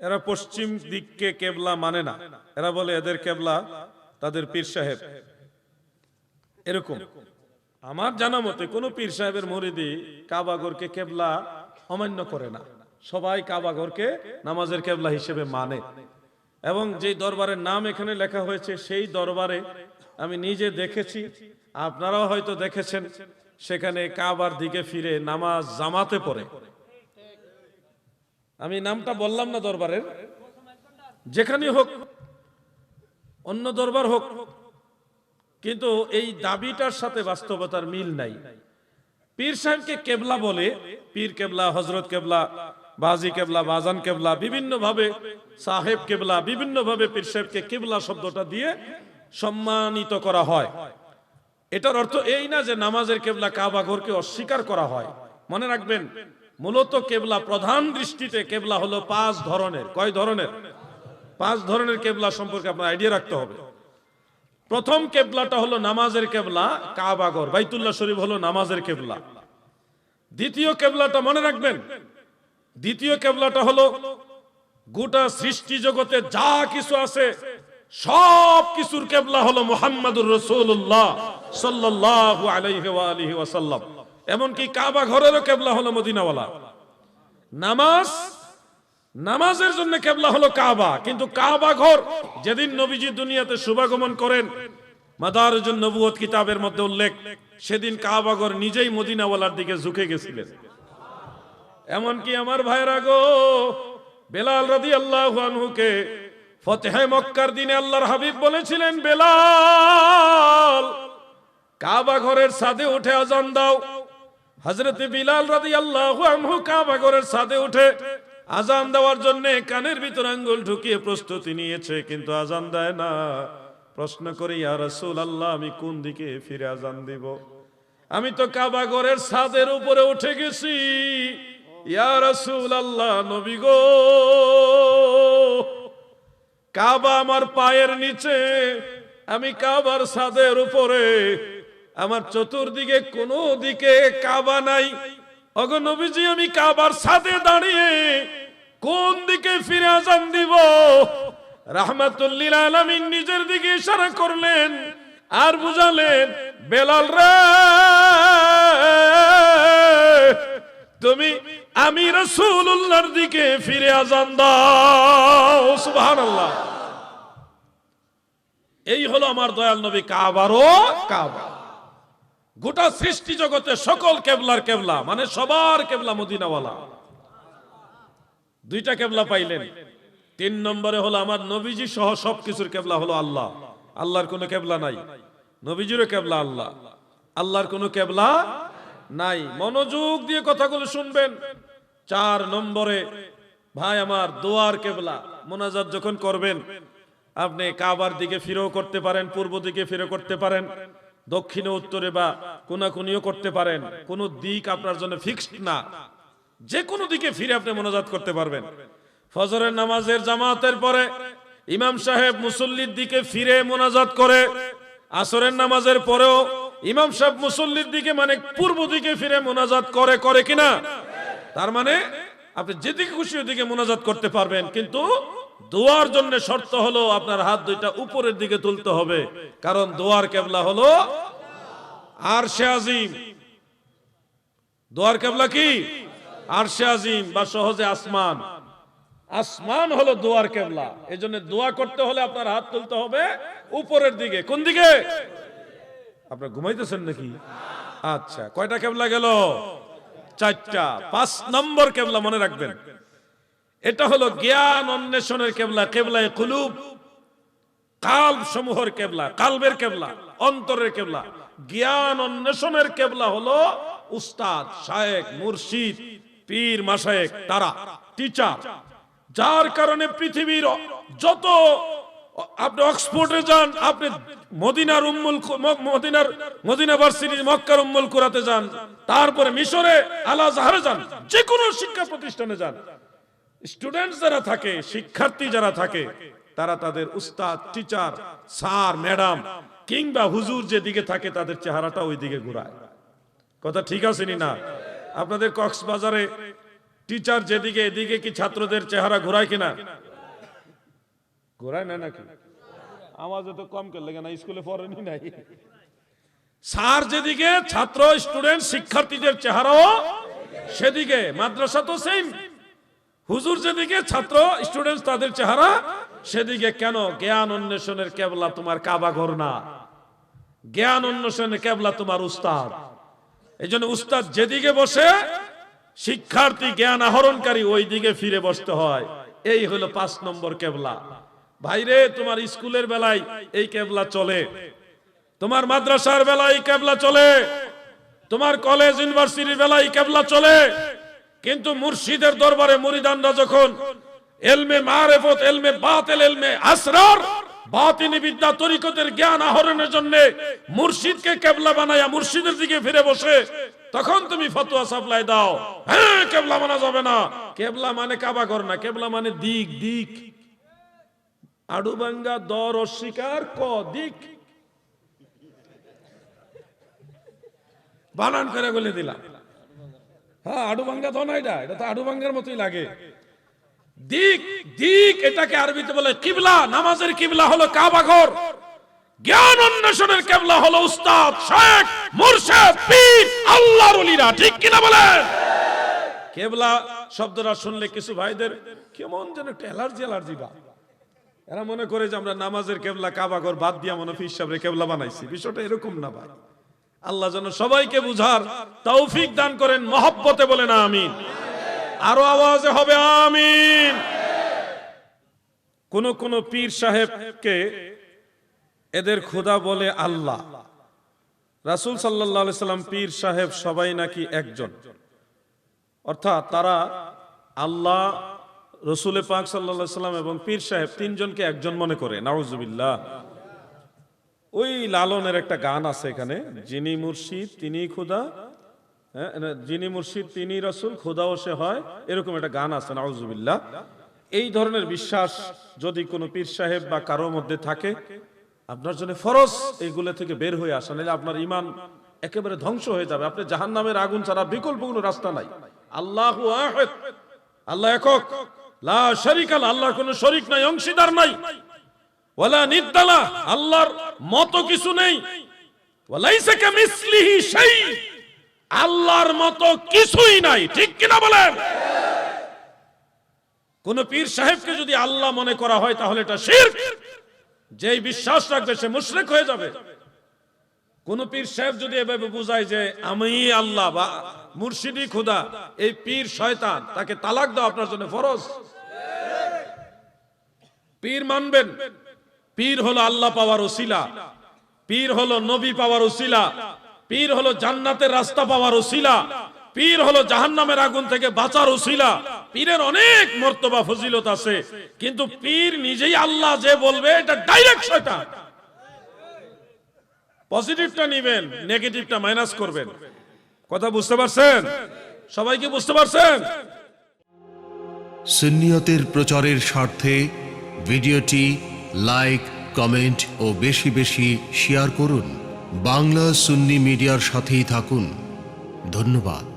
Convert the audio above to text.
এরা পশ্চিম দিককে কেবলা মানে না। এরা বলে এদের কেবলা তাদের পীর সাহেব। এরকম। আমার জানা মতে কোন পীর সাহেবের মরিদি কাবাগরকে কেবলা অমান্য করে না। সবাই কাবাগরকে নামাজের কেবলা হিসেবে মানে। এবং যে দরবারের নাম এখানে লেখা হয়েছে, সেই দরবারে আমি নিজে দেখেছি। আপনারাও হয়তো দেখেছেন, সেখানে কাবার দিকে ফিরে নামাজ জামাতে পড়ে। আমি নামটা বললাম না দরবারের। যেখানে হোক, অন্য দরবার হোক, কিন্তু এই দাবিটার সাথে বাস্তবতার মিল নাই। পীর সাহেবকে কেবলা বলে, পীর কেবলা হজরত কেবলা, বাজি কেবলা, বাজান কেবলা বিভিন্ন ভাবে সাহেব কেবলা বিভিন্ন ভাবে পীর সাহেবকে কেবলা শব্দটা দিয়ে সম্মানিত করা হয়। এটার অর্থ এই না যে নামাজের কেবলা কাবা ঘরকে অস্বীকার করা হয়। মনে রাখবেন মূলত কেবলা প্রধান দৃষ্টিতে কেবলা হলো পাঁচ ধরনের। কয় ধরনের? পাঁচ ধরনের কেবলা সম্পর্কে আপনার আইডিয়া রাখতে হবে। প্রথম কেবলাটা হলো নামাজের কেবলা কাবাগর বাইতুল্লাহ শরীফ হলো নামাজের কেবলা। দ্বিতীয় কেবলাটা মনে রাখবেন। দ্বিতীয় কেবলাটা হলো গোটা সৃষ্টি জগতে যা কিছু আছে, সব কিছুর কেবলা হলো মোহাম্মদুর রসুল্লাহ সাল্লাল্লাহু আলাইহি ওয়াসাল্লাম। এমনকি কাবা ঘরেরও কেবলা হলো মদিনাওয়ালা। নামাজ, নামাজের জন্য কেবলা হলো কাবা। কিন্তু কাবা ঘর যেদিন নবীজি দুনিয়াতে শুভাগমন করেন, মাদারুজুন নবুয়ত কিতাবের মধ্যে উল্লেখ, সেদিন কাবা ঘর নিজেই মদিনাওয়ালার দিকে ঝুঁকে গেছিলেন। এমনকি আমার ভাইরা গো, বেলাল রাদি আল্লাহ আনহুকে ফতেহে মক্কার দিনে আল্লাহর হাবিব বলেছিলেন, বেলাল, কাবা ঘরের সাদে উঠে আজান দাও। হজরতে বিলাল রাদি আল্লাহ আনহু কাবা ঘরের সাদে উঠে আজান দেওয়ার জন্য কানের ভিতর আঙ্গুল ঢুকিয়ে প্রস্তুতি নিয়েছে, কিন্তু আজান দেয় না। প্রশ্ন করি রাসূল আল্লাহ আমি কোন দিকে ফিরে আজান দিব? আমি তো কাবা ঘরের ছাদের উপরে উঠে গেছি। ইয়া রাসূল আল্লাহ নবী গো, কাবা আমার পায়ের নিচে, আমি কাবার ছাদের উপরে আমার চতুর্দিকে কোনো দিকে কাবা নাই। অগো নবীজি, আমি কাবার ছাদে দাঁড়িয়ে কোন দিকে ফিরে আজান দিব? রাহমাতুল্লিল আলামিন নিজের দিকে ইশারা করলেন আর বুঝালেন, বেলাল রে, তুমি আমি রসুল্লাহর দিকে ফিরে আজান দাও এই হলো আমার দয়াল নবী কাবারও কাবা। গোটা সৃষ্টি জগতে সকল কেবলার কেবলা মানে সবার কেবলা মদিনাওয়ালা। দুইটা কেবলা পাইলেন। তিন নম্বরে হলো আমার নবীজি সহ সবকিছুর কেবলা হলো আল্লাহ। আল্লাহর কোনো কেবলা নাই। নবীজিরও কেবলা আল্লাহ। আল্লাহর কোনো কেবলা নাই। মনোযোগ দিয়ে কথাগুলো শুনবেন। চার নম্বরে, ভাই আমার দোয়ার কেবলা, মোনাজাত যখন করবেন, আপনি কাবার দিকে ফিরেও করতে পারেন, পূর্ব দিকে ফিরে করতে পারেন। দক্ষিণে উত্তরে বা কোনাকুনিও করতে পারেন। কোন দিক আপনার জন্য ফিক্সড না। যে কোনো দিকে ফিরে আপনি মোনাজাত করতে পারবেন। ফজরের নামাজের জামাতের পরে ইমাম সাহেব মুসল্লির দিকে ফিরে মোনাজাত করে। আসরের নামাজের পরেও ইমাম সাহেব মুসল্লির দিকে মানে পূর্ব দিকে ফিরে মোনাজাত করে করে কিনা? তার মানে আপনি যেদিকে খুশি ওদিকে মোনাজাত করতে পারবেন। কিন্তু দোয়ার জন্য শর্ত হলো আপনার হাত দুইটা উপরের দিকে তুলতে হবে। কারণ দোয়ার কেবলা হলো আর সে আজিম। দোয়ার কেবলা কি? আর সে আজিম বা সহজে আসমান। আসমান হলো দোয়ার কেবলা। এই জন্য দোয়া করতে হলে আপনার হাত তুলতে হবে উপরের দিকে। কোন দিকে? আপনার ঘুমাইতেছেন নাকি? আচ্ছা কয়টা কেবলা গেল? চারটা। পাঁচ নম্বর কেবলা মনে রাখবেন। এটা হলো জ্ঞান অন্বেষণের কেবলা, কেবলায় কুলুব। কাল সমূহের কেবলা, কালবের কেবলা, অন্তরের কেবলা। জ্ঞান অন্বেষণের কেবলা হলো উস্তাদ শায়েক মুর্শিদ, পীর মাসায়েক তারা, টিচার। যার কারণে পৃথিবীর যত আপনি অক্সফোর্ডে যান, আপনি মদিনার উম্মুল মদিনার, মদিনা ভার্সিটি মক্কার উম্মুল কুরাতে যান, তারপরে মিশরে আলা জাহারে যান যে কোনো শিক্ষা প্রতিষ্ঠানে যান। স্টুডেন্ট যারা থাকে, শিক্ষার্থী যারা থাকে, তারা তাদের উস্তাদ টিচার স্যার ম্যাডাম কিংবা হুজুর যে দিকে থাকে, তাদের চেহারাটা ওই দিকে ঘুরায়। কথা ঠিক আছে নি না? আপনাদের কক্সবাজারে টিচার যেদিকে, এদিকে কি ছাত্রদের চেহারা ঘোরায় কিনা ঘুরায় না নাকি? আওয়াজ তো কম করলে কেন? স্কুলে পড়েনি নাই? স্যার যেদিকে, ছাত্র স্টুডেন্ট শিক্ষার্থীদের চেহারাও সেদিকে। মাদ্রাসা তো সেম হুজুর যেদিকে ছাত্র স্টুডেন্ট তাদের চেহারা, সেদিকে কেন? জ্ঞান অন্বেষণের কেবলা তোমার কাবা ঘর না। জ্ঞান অন্বেষণের কেবলা তোমার উস্তাদ। এই জন্য উস্তাদ যেদিকে বসে, শিক্ষার্থী জ্ঞান আহরণকারী ওই দিকে ফিরে বসতে হয়। এই হলো পাঁচ নম্বর কেবলা। ভাইরে, তোমার স্কুলের বেলায় এই কেবলা চলে। তোমার মাদ্রাসার বেলায় এই কেবলা চলে। তোমার কলেজ, ইউনিভার্সিটির বেলায় এই কেবলা চলে। কিন্তু মুর্শিদের দরবারে মুরিদানরা যখন এলমে মারেফত, এলমে বাতিল, এলমে আসরার, বাতিনি বিদ্যা তরিকতের জ্ঞান আহরণের জন্য মুর্শিদকে কেবলা বানায়া মুর্শিদের দিকে ফিরে বসে, তখন তুমি ফতোয়া সাপ্লাই দাও। হ্যাঁ কেবলা মানা যাবে না। কেবলা মানে কাবা ঘর না, কেবলা মানে দিক দিক। আডুবাঙ্গা দর অস্বীকার, ক, দিক। বানান করে বলে দিলাম। হ্যাঁ আডুবাঙ্গা তো না এটা এটা তো আডুবাঙ্গার মতোই লাগে। দিক দিক এটাকে আরবিতে বলে কিবলা, নামাজের কিবলা হলো কাবা ঘর। জ্ঞান অন্বেষণের কেবলা হলো উস্তাদ, শেখ, মুর্শেদ, পীর, আল্লাহর ওলিরা, ঠিক কিনা বলেন? কেবলা শব্দটা শুনলে কিছু ভাইদের কেমন যেন একটা অ্যালার্জি অ্যালার্জি বা। এরা মনে করে যে আমরা নামাজের কেবলা, কাবা ঘর বাদ দিয়া মনে ফিস সাহেবের কেবলা বানাইছি। বিষয়টা এরকম না ভাই। আল্লাহ যেন সবাইকে বুঝার তৌফিক দান করেন, মহব্বতে বলেন আমিন। আরও আওয়াজে হবে আমিন। কোন কোন পীর সাহেবকে এদের খোদা বলে আল্লাহ। রাসূল সাল্লাম পীর সাহেব সবাই নাকি একজন। অর্থাৎ তারা আল্লাহ, রসুলে পাক সাল্লাম এবং পীর সাহেব তিনজনকে একজন মনে করে। নাউজুবিল্লাহ। ওই লালনের একটা গান আছে এখানে যিনি মুর্শিদ তিনি খুদা। হ্যাঁ, যিনি মুর্শিদ তিনি রসুল খোদাও সে হয় এরকম একটা গান আছে নাউজুবিল্লাহ। এই ধরনের বিশ্বাস যদি কোনো পীর সাহেব বা কারও মধ্যে থাকে আপনার জন্য ফরজ এইগুলো থেকে বের হয়ে আসা নাহলে আপনার ইমান একেবারে ধ্বংস হয়ে যাবে। আপনি জাহান নামের আগুন ছাড়া বিকল্প কোনো রাস্তা নাই। আল্লাহ আল্লাহ একক লা শরিক আল্লাহ কোনো শরিক নাই অংশীদার নাই। ওয়ালা নিদ্দালা, আল্লাহর মতো কিছু নেই। ওয়ালাইসা কামিসলিহি শাই, আল্লাহর মতো কিছুই নাই, ঠিক কিনা বলেন? কোন পীর সাহেবকে যদি আল্লাহ মনে করা হয়, তাহলে এটা শিরক। যেই বিশ্বাস রাখবে, সে মুশরিক হয়ে যাবে। কোন পীর সাহেব যদি এভাবে বুঝায় যে, আমি আল্লাহ বা মুর্শিদি খুদা, এই পীর শয়তান, তাকে তালাক দাও, আপনার জন্য ফরজ। পীর মানবেন। পীর হলো আল্লাহ পাওয়ার ওসিলা। পীর হলো নবী পাওয়ার ওসিলা। পীর হলো জান্নাতের রাস্তা পাওয়ার ওসিলা। পীর হলো জাহান্নামের আগুন থেকে বাঁচার ওসিলা। পীরের অনেক মর্তবা ফজিলত আছে। কিন্তু পীর নিজেই আল্লাহ যে বলবে, এটা ডাইরেক্ট শয়তান। পজিটিভটা নিবেন নেগেটিভটা মাইনাস করবেন। কথা বুঝতে পারছেন? সবাইকে বুঝতে পারছেন? সুন্নিয়তের প্রচারের স্বার্থে ভিডিওটি লাইক কমেন্ট ও বেশি বেশি শেয়ার করুন। বাংলা সুন্নি মিডিয়ার সাথেই থাকুন। ধন্যবাদ।